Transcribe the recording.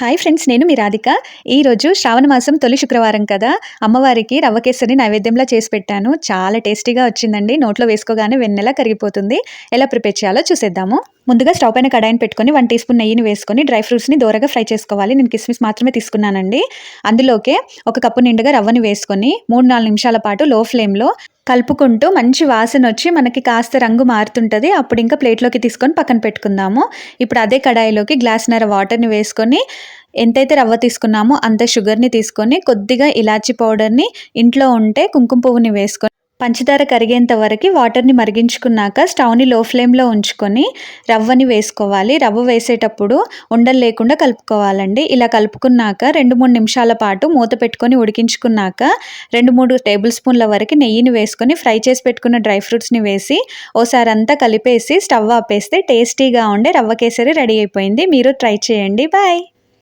Hi friends నేను మీ రాధిక. ఈరోజు శ్రావణ మాసం తొలి శుక్రవారం కదా. అమ్మవారికి రవ్వ కేసరిని నైవేద్యంలో చేసి పెట్టాను. చాలా టేస్టీగా వచ్చిందండి. నోట్లో వేసుకోగానే వెన్నెలా కరిగిపోతుంది. ఎలా ప్రిపేర్ చేయాలో చూసేద్దాము. ముందుగా స్టవ్ పైన కడాయిని పెట్టుకొని వన్ టీ స్పూన్ నెయ్యిని వేసుకొని డ్రై ఫ్రూట్స్ని దూరగా ఫ్రై చేసుకోవాలి. నేను కిస్మిస్ మాత్రమే తీసుకున్నానండి. అందులోకే ఒక కప్పు నిండుగా రవ్వని వేసుకొని మూడు నాలుగు నిమిషాల పాటు లో ఫ్లేమ్లో కలుపుకుంటూ మంచి వాసన వచ్చి మనకి కాస్త రంగు మారుతుంటుంది. అప్పుడు ఇంకా ప్లేట్లోకి తీసుకొని పక్కన పెట్టుకుందాము. ఇప్పుడు అదే కడాయిలోకి గ్లాస్నర వాటర్ని వేసుకొని ఎంతైతే రవ్వ తీసుకున్నామో అంత షుగర్ని తీసుకొని కొద్దిగా ఇలాచీ పౌడర్ని ఇంట్లో ఉంటే కుంకుమ పువ్వుని వేసుకొని పంచదార కరిగేంత వరకు వాటర్ని మరిగించుకున్నాక స్టవ్ని లో ఫ్లేమ్లో ఉంచుకొని రవ్వని వేసుకోవాలి. రవ్వ వేసేటప్పుడు ఉండలు లేకుండా కలుపుకోవాలండి. ఇలా కలుపుకున్నాక రెండు మూడు నిమిషాల పాటు మూత పెట్టుకొని ఉడికించుకున్నాక రెండు మూడు టేబుల్ స్పూన్ల వరకు నెయ్యిని వేసుకొని ఫ్రై చేసి పెట్టుకున్న డ్రై ఫ్రూట్స్ని వేసి ఓసారి అంతా కలిపేసి స్టవ్ ఆపేస్తే టేస్టీగా ఉండే రవ్వ కేసరి రెడీ అయిపోయింది. మీరు ట్రై చేయండి. బాయ్!